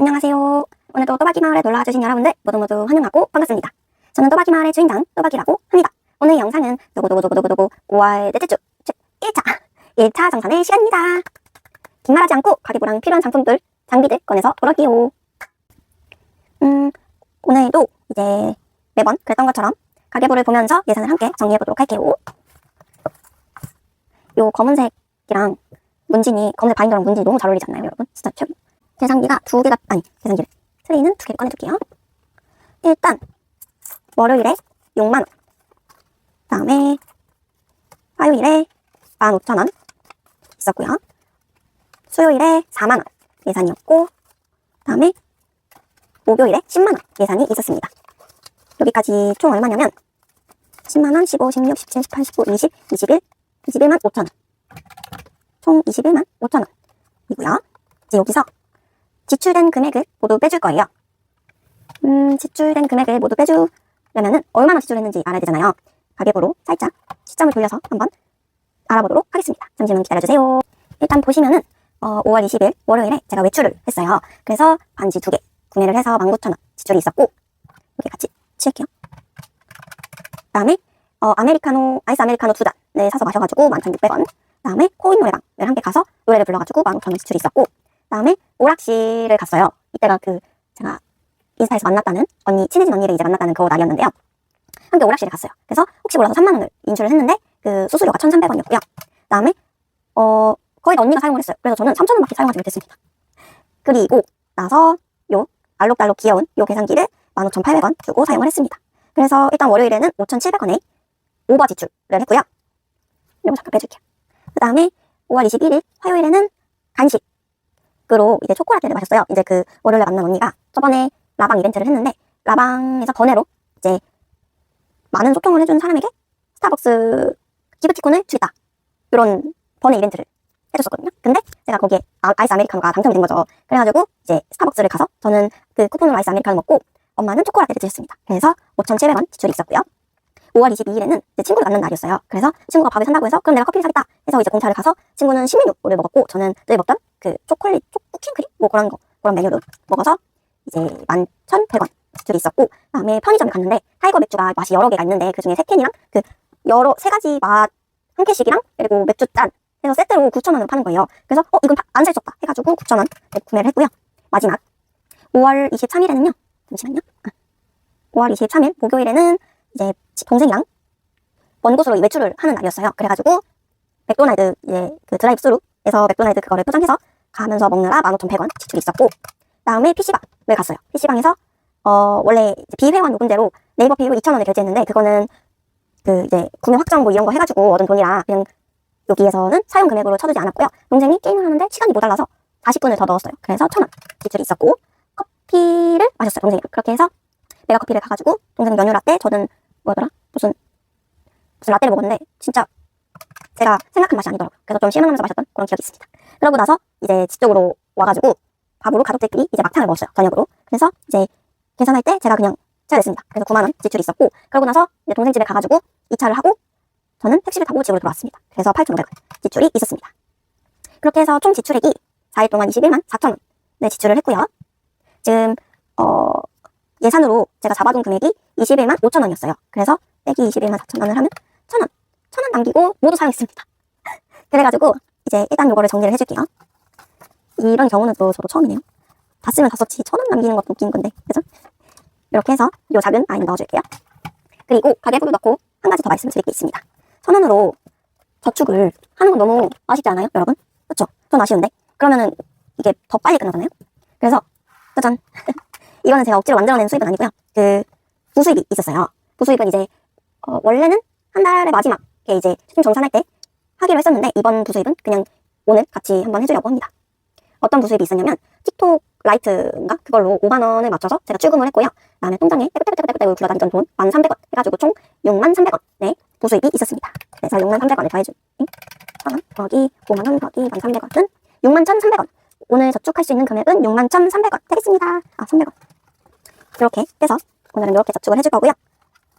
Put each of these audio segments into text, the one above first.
안녕하세요. 오늘도 또박이 마을에 놀러와 주신 여러분들 모두 모두 환영하고 반갑습니다. 저는 또박이 마을의 주인장 또박이라고 합니다. 오늘 영상은 누구누구누구누구 5월 넷째 주 1차 1차 정산의 시간입니다. 긴 말하지 않고 가계부랑 필요한 장품들, 장비들 꺼내서 돌아올게요. 음, 오늘도 이제 매번 그랬던 것처럼 가계부를 보면서 예산을 함께 정리해보도록 할게요. 요 검은색이랑 문진이 검은색 바인더랑 문진이 너무 잘 어울리지 않나요 여러분? 진짜 최고. 계산기가 두 개가 아니 계산기를 트레이는 두 개를 꺼내둘게요. 일단 월요일에 6만 원. 그다음에 화요일에 15,000원 있었고요. 수요일에 4만 원 예산이었고 그다음에 목요일에 10만 원 예산이 있었습니다. 여기까지 총 얼마냐면 10만 원, 15, 16, 17, 18, 19, 20, 21, 21만 5천 원. 총 21만 5천 원이고요. 이제 여기서 지출된 금액을 모두 빼줄 거예요. 음, 지출된 금액을 모두 빼주려면은 얼마나 지출했는지 알아야 되잖아요. 가계부로 살짝 시점을 돌려서 한번 알아보도록 하겠습니다. 잠시만 기다려주세요. 일단 보시면은 어, 5월 20일 월요일에 제가 외출을 했어요. 그래서 반지 두 개 구매를 해서 19,000원 지출이 있었고 여기 같이 칠게요. 그다음에 어, 아메리카노 아이스 아메리카노 두 잔을 사서 마셔가지고 11,600원. 그다음에 코인 노래방을 함께 가서 노래를 불러가지고 15,000원 지출이 있었고 그다음에 오락실을 갔어요. 이때가 그 제가 인스타에서 만났다는 언니 친해진 언니를 이제 만났다는 그 날이었는데요. 함께 오락실에 갔어요. 그래서 혹시 몰라서 3만 원을 인출을 했는데 그 수수료가 1,300원이었고요. 그다음에 어 거의 다 언니가 사용을 했어요. 그래서 저는 3,000원밖에 사용하지 못했습니다. 그리고 나서 요 알록달록 귀여운 요 계산기를 15,800원 주고 사용을 했습니다. 그래서 일단 월요일에는 5,700원에 오버 지출을 했고요. 이거 잠깐 빼줄게요. 그 다음에 5월 21일 화요일에는 간식 으로 이제 초콜릿을 마셨어요. 이제 그 월요일에 만난 언니가 저번에 라방 이벤트를 했는데 라방에서 번외로 이제 많은 소통을 해준 사람에게 스타벅스 기프티콘을 주겠다. 이런 번외 이벤트를 해줬었거든요. 근데 제가 거기에 아, 아이스 아메리카노가 당첨이 된 거죠. 그래가지고 이제 스타벅스를 가서 저는 그 쿠폰으로 아이스 아메리카노 먹고 엄마는 초콜릿을 드셨습니다. 그래서 5,700원 지출이 있었고요. 5월 22일에는 이제 친구를 만난 날이었어요. 그래서 친구가 밥을 산다고 해서 그럼 내가 커피를 사겠다 해서 이제 공차를 가서 친구는 신메뉴를 먹었고 저는 늘 먹던 그 초콜릿 초, 쿠킹 크림 뭐 그런 거 그런 메뉴를 먹어서 이제 11,100원 지출이 있었고 그다음에 편의점에 갔는데 타이거 맥주가 맛이 여러 개가 있는데 그 중에 세 캔이랑 그 여러 세 가지 맛 한 캔씩이랑 그리고 맥주 짠 해서 세트로 9,000원을 파는 거예요. 그래서 어 이건 안살수 없다 해가지고 9,000원 구매를 했고요. 마지막 5월 23일에는요. 잠시만요. 아, 5월 23일 목요일에는 이제 동생이랑 먼 곳으로 외출을 하는 날이었어요. 그래가지고 맥도날드 이제 그 드라이브스루에서 맥도날드 그거를 포장해서 가면서 먹느라 15,100원 지출이 있었고 다음에 PC방을 갔어요. PC방에서 어 원래 비회원 요금제로 네이버 페이로 2,000원을 결제했는데 그거는 그 이제 구매 확정 뭐 이런 거 해가지고 얻은 돈이라 그냥 여기에서는 사용 금액으로 쳐주지 않았고요. 동생이 게임을 하는데 시간이 모자라서 40분을 더 넣었어요. 그래서 1,000원 지출이 있었고 커피를 마셨어요. 동생이 그렇게 해서 메가 커피를 가가지고 동생 은 연유 라떼 저는 뭐더라 무슨 무슨 라떼를 먹었는데 진짜 제가 생각한 맛이 아니더라고요. 그래서 좀 실망하면서 마셨던 그런 기억이 있습니다. 이제 집 쪽으로 와가지고 밥으로 가족들끼리 이제 막창을 먹었어요. 저녁으로. 그래서 이제 계산할 때 제가 그냥 제가 냈습니다. 그래서 9만 원 지출이 있었고 그러고 나서 이제 동생 집에 가가지고 2차를 하고 저는 택시를 타고 집으로 돌아왔습니다. 그래서 8,500원 지출이 있었습니다. 그렇게 해서 총 지출액이 4일 동안 21만 4천 원을 지출을 했고요. 지금 어 예산으로 제가 잡아둔 금액이 21만 5천 원이었어요. 그래서 빼기 21만 4천 원을 하면 1천 원, 1천 원 남기고 모두 사용했습니다. 그래가지고 이제 일단 요거를 정리를 해줄게요. 이런 경우는 또 저도 처음이네요. 다 쓰면 다 썼지 천 원 남기는 것도 웃긴 건데 그죠? 이렇게 해서 요 작은 아이는 넣어줄게요. 그리고 가계부를 넣고 한 가지 더 말씀드릴 게 있습니다. 천 원으로 저축을 하는 건 너무 아쉽지 않아요, 여러분? 그렇죠? 전 아쉬운데 그러면은 이게 더 빨리 끝나잖아요. 그래서 짜잔 이거는 제가 억지로 만들어낸 수입은 아니고요. 그 부수입이 있었어요. 부수입은 이제 어, 원래는 한 달의 마지막에 이제 최종 정산할 때 하기로 했었는데 이번 부수입은 그냥 오늘 같이 한번 해주려고 합니다. 어떤 부수입이 있었냐면 틱톡 라이트인가 그걸로 5만 원을 맞춰서 제가 출금을 했고요. 그다음에 통장에 떼구떼구떼구떼구 굴러다니던 돈 1,300원 해가지고 총 6만 300원의 부수입이 있었습니다. 그래서 6만 300원을 더해준 1,000원 더하기 5만 원 더하기 1,300원은 6만 1,300원. 오늘 저축할 수 있는 금액은 6만 1,300원 되겠습니다. 아 300원. 이렇게 해서 오늘은 이렇게 저축을 해줄 거고요.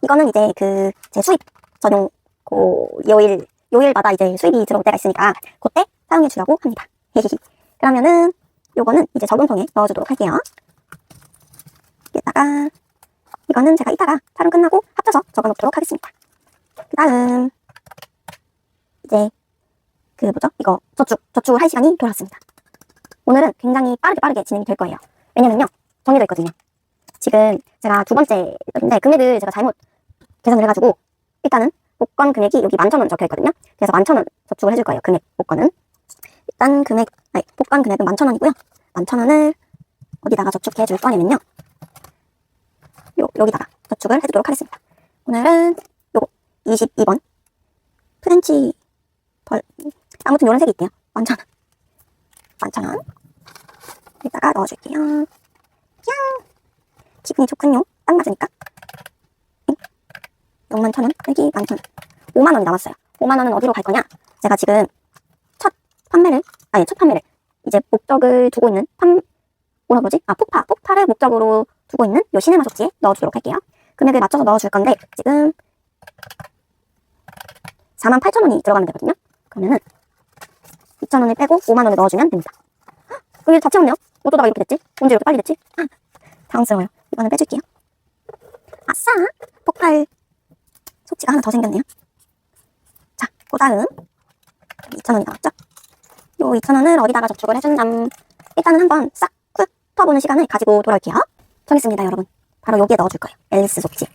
이거는 이제 그 제 수입 전용 그 요일 요일마다 이제 수입이 들어올 때가 있으니까 그때 사용해 주려고 합니다. 그러면은 요거는 이제 저금통에 넣어주도록 할게요. 여기다가 이거는 제가 이따가 촬영 끝나고 합쳐서 적어놓도록 하겠습니다. 그 다음 이제 그 뭐죠? 이거 저축 저축을 할 시간이 돌아왔습니다. 오늘은 굉장히 빠르게 빠르게 진행이 될 거예요. 왜냐면요 정해져 있거든요. 지금 제가 두 번째인데 금액을 제가 잘못 계산을 해가지고 일단은 복권 금액이 여기 만천 원 적혀 있거든요. 그래서 만천 원 저축을 해줄 거예요. 금액 복권은 일단 금액 아니 복권 금액은 만천 원이고요. 만천 원을 어디다가 저축해 줄 거냐면요. 요 여기다가 저축을 해주도록 하겠습니다. 오늘은 요거 22번 프렌치 벌 아무튼 요런 색이 있대요. 만천 원 만천 원 여기다가 넣어줄게요. 뿅 기분이 좋군요. 딱 맞으니까. 6만 천 원, 여기 만천 원. 5만 원이 남았어요. 5만 원은 어디로 갈 거냐? 제가 지금 첫 판매를, 아니, 첫 판매를, 이제 목적을 두고 있는 판, 뭐라 그러지? 아, 폭파, 폭파를 목적으로 두고 있는 요 시네마 속지에 넣어주도록 할게요. 금액을 맞춰서 넣어줄 건데, 지금 4만 8천 원이 들어가면 되거든요. 그러면은 2천 원을 빼고 5만 원을 넣어주면 됩니다. 헉, 여기 다 채웠네요. 어쩌다가 이렇게 됐지? 언제 이렇게 빨리 됐지? 아, 당황스러워요. 이거는 빼줄게요. 아싸! 폭발 속지가 하나 더 생겼네요. 자, 그 다음 2,000원이 나왔죠? 요 2,000원을 어디다가 저축을 해준담. 일단은 한번 싹 훑어보는 시간을 가지고 돌아올게요. 정했습니다, 여러분. 바로 여기에 넣어줄 거예요. 앨리스 속지.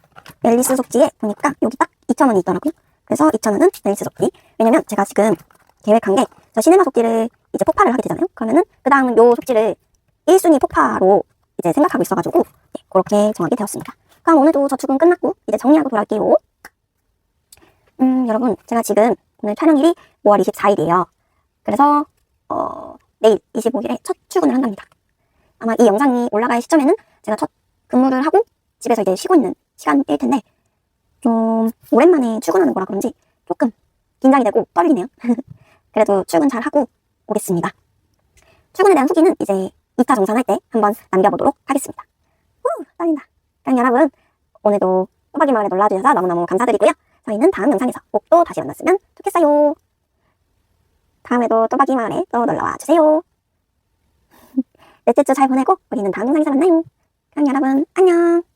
앨리스 속지에 보니까 여기 딱 2,000원이 있더라고요. 그래서 2,000원은 앨리스 속지. 왜냐면 제가 지금 계획한 게 저 시네마 속지를 이제 폭파를 하게 되잖아요. 그러면은 그 다음은 요 속지를 1순위 폭파로 이제 생각하고 있어가지고 네, 그렇게 정하게 되었습니다. 그럼 오늘도 저축은 끝났고 이제 정리하고 돌아올게요. 음, 여러분, 제가 지금 오늘 촬영일이 5월 24일이에요. 그래서, 어, 내일 25일에 첫 출근을 한답니다. 아마 이 영상이 올라갈 시점에는 제가 첫 근무를 하고 집에서 이제 쉬고 있는 시간일 텐데, 좀 오랜만에 출근하는 거라 그런지 조금 긴장이 되고 떨리네요. 그래도 출근 잘 하고 오겠습니다. 출근에 대한 후기는 이제 2차 정산할 때 한번 남겨보도록 하겠습니다. 후, 떨린다. 그럼 여러분, 오늘도 꼬박이 마을에 놀러주셔서 너무너무 감사드리고요. 저희는 다음 영상에서 꼭 또 다시 만났으면 좋겠어요. 다음에도 또박이 마을에 또 놀러와 주세요. 넷째 주 잘 보내고 우리는 다음 영상에서 만나요. 그럼 여러분 안녕.